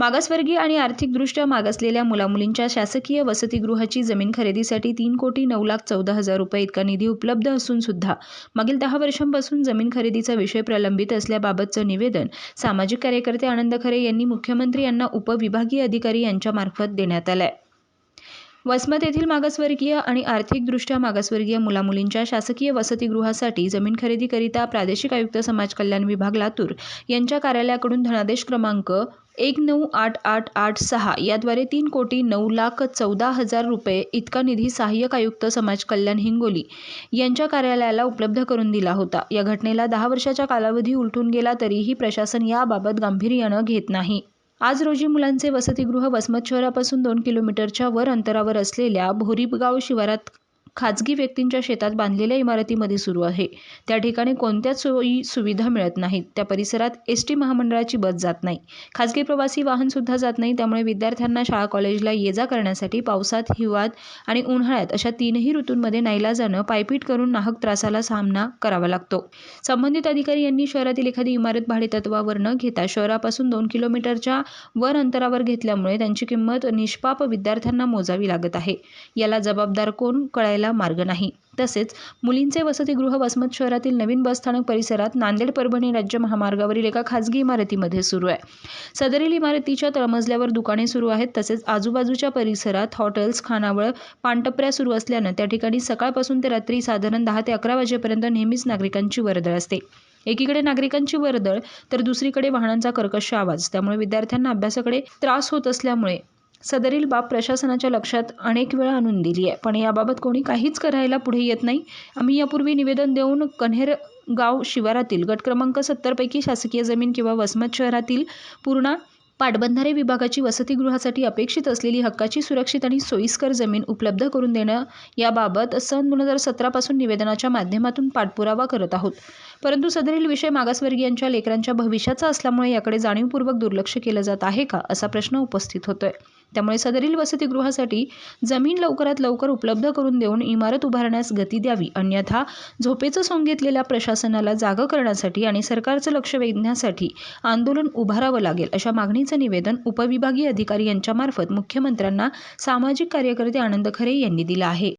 मागासवर्गीय आणि आर्थिकदृष्ट्या मागासलेल्या मुलामुलींच्या शासकीय वसतिगृहाची जमीन खरेदीसाठी तीन कोटी नऊ लाख चौदा हजार रुपये इतका निधी उपलब्ध असून सुद्धा मागील दहा वर्षांपासून जमीन खरेदीचा विषय प्रलंबित असल्याबाबतचं निवेदन सामाजिक कार्यकर्ते आनंद खरे यांनी मुख्यमंत्री यांना उपविभागीय अधिकारी यांच्यामार्फत देण्यात आलंय. वसमत येथील मागासवर्गीय आणि आर्थिकदृष्ट्या मागासवर्गीय मुलामुलींच्या शासकीय वसतिगृहासाठी जमीन खरेदीकरिता प्रादेशिक आयुक्त समाज कल्याण विभाग लातूर यांच्या कार्यालयाकडून धनादेश क्रमांक एक नऊ आठ आठ आठ सहा याद्वारे तीन कोटी नऊ लाख चौदा हजार रुपये इतका निधी सहाय्यक आयुक्त समाज कल्याण हिंगोली यांच्या कार्यालयाला उपलब्ध करून दिला होता. या घटनेला दहा वर्षाच्या कालावधी उलटून गेला तरीही प्रशासन याबाबत गांभीर्यानं घेत नाही. आज रोजी मुलांचे वसतिगृह वसमत शहरापासून दोन किलोमीटरच्या वर अंतरावर असलेल्या भोरीगाव शिवारात खाजगी व्यक्तींच्या शेतात बांधलेल्या इमारतीमध्ये सुरू आहे. त्या ठिकाणी कोणत्याच सोयी सुविधा मिळत नाहीत. त्या परिसरात एस टी महामंडळाची बस जात नाही. खाजगी प्रवासी वाहनसुद्धा जात नाही. त्यामुळे विद्यार्थ्यांना शाळा कॉलेजला ये जा करण्यासाठी पावसात हिवाळ्यात आणि उन्हाळ्यात अशा तीनही ऋतूंमध्ये नाईलाजानं पायपीट करून नाहक त्रासाला सामना करावा लागतो. संबंधित अधिकारी यांनी शहरातील एखादी इमारत भाडेतत्वावर न घेता शहरापासून दोन किलोमीटरच्या वर अंतरावर घेतल्यामुळे त्यांची किंमत निष्पाप विद्यार्थ्यांना मोजावी लागत आहे. याला जबाबदार कोण कळायला मार्ग नाही. तसेच मुलींचे वसतिगृह वसमत शहरातील नवीन बसस्थानक परिसरात नांदेड परभणी राज्य महामार्गावरील एका खाजगी इमारतीमध्ये सुरू आहे. सदरील इमारतीच्या तळमजल्यावर दुकाने सुरू आहेत. तसेच आजूबाजूच्या परिसरात हॉटेल्स खानावळ पानटपऱ्या सुरू असल्यानं त्या ठिकाणी सकाळपासून ते रात्री साधारण दहा ते अकरा वाजेपर्यंत नेहमीच नागरिकांची वर्दळ असते. एकीकडे नागरिकांची वर्दळ तर दुसरीकडे वाहनांचा कर्कश आवाज. त्यामुळे विद्यार्थ्यांना अभ्यासाकडे त्रास होत असल्यामुळे सदरील बाब प्रशासनाच्या लक्षात अनेक वेळा आणून दिली आहे. पण याबाबत कोणी काहीच करायला पुढे येत नाही. आम्ही यापूर्वी निवेदन देऊन कन्हेर गाव शिवारातील गट क्रमांक सत्तरपैकी शासकीय जमीन किंवा वसमत शहरातील पूर्ण पाटबंधारे विभागाची वसतिगृहासाठी अपेक्षित असलेली हक्काची सुरक्षित आणि सोयीस्कर जमीन उपलब्ध करून देणं याबाबत सन दोन हजार सतरापासून निवेदनाच्या माध्यमातून पाठपुरावा करत आहोत. परंतु सदरील विषय मागासवर्गीयांच्या लेकरांच्या भविष्याचा असल्यामुळे याकडे जाणीवपूर्वक दुर्लक्ष केलं जात आहे का असा प्रश्न उपस्थित होतोय. त्यामुळे सदरील वसतिगृहासाठी जमीन लवकरात लवकर उपलब्ध करून देऊन इमारत उभारण्यास गती द्यावी. अन्यथा झोपेचं सोंग घेतलेल्या प्रशासनाला जागं करण्यासाठी आणि सरकारचं लक्ष वेधण्यासाठी आंदोलन उभारावं लागेल अशा मागणीचं निवेदन उपविभागीय अधिकारी यांच्यामार्फत मुख्यमंत्र्यांना सामाजिक कार्यकर्ते आनंद खरे यांनी दिलं आहे.